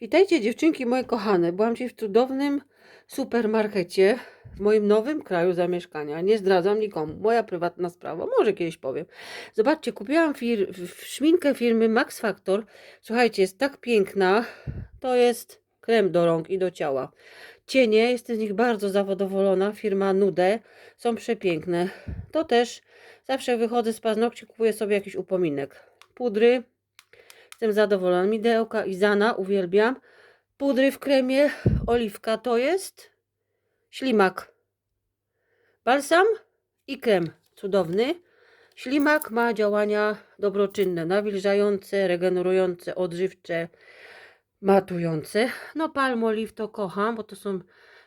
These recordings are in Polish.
Witajcie dziewczynki moje kochane. Byłam dzisiaj w cudownym supermarkecie w moim nowym kraju zamieszkania. Nie zdradzam nikomu. Moja prywatna sprawa. Może kiedyś powiem. Zobaczcie, kupiłam fir szminkę firmy Max Factor. Słuchajcie, jest tak piękna. To jest krem do rąk i do ciała. Cienie, jestem z nich bardzo zadowolona. Firma Nude są przepiękne. To też zawsze wychodzę z paznokci, kupuję sobie jakiś upominek. Pudry, Jestem zadowolona. Midełka Izana, uwielbiam. Pudry w kremie, oliwka to jest ślimak. Balsam i krem cudowny. Ślimak ma działania dobroczynne, nawilżające, regenerujące, odżywcze, matujące. No palmolive to kocham, bo to są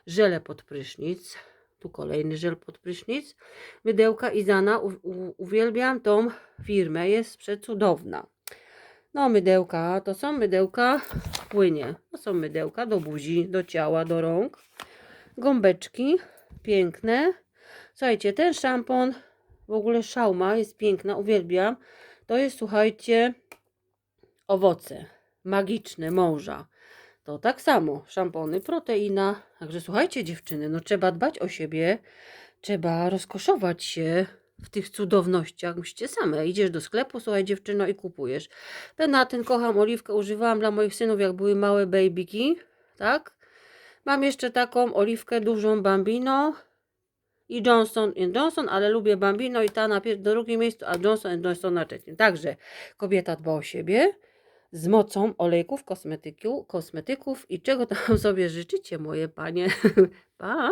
żele pod prysznic. Tu kolejny żel pod prysznic. Mydełka Izana, uwielbiam tą firmę, jest przecudowna. No, mydełka to są mydełka płynie. To są mydełka do buzi, do ciała, do rąk. Gąbeczki piękne. Słuchajcie, ten szampon, w ogóle szauma jest piękna, uwielbiam. To jest, słuchajcie, owoce magiczne mąża. To tak samo, szampony, proteina. Także słuchajcie, dziewczyny, no trzeba dbać o siebie, trzeba rozkoszować się w tych cudownościach. Musicie same. Idziesz do sklepu, słuchaj, dziewczyno, i kupujesz. Ten na ten kocham oliwkę, używałam dla moich synów, jak były małe babyki, tak? Mam jeszcze taką oliwkę dużą Bambino i Johnson Johnson, ale lubię Bambino i ta na drugim miejscu, a Johnson Johnson na trzecim. Także kobieta dba o siebie z mocą olejków, kosmetyku, kosmetyków i czego tam sobie życzycie, moje panie. Pa!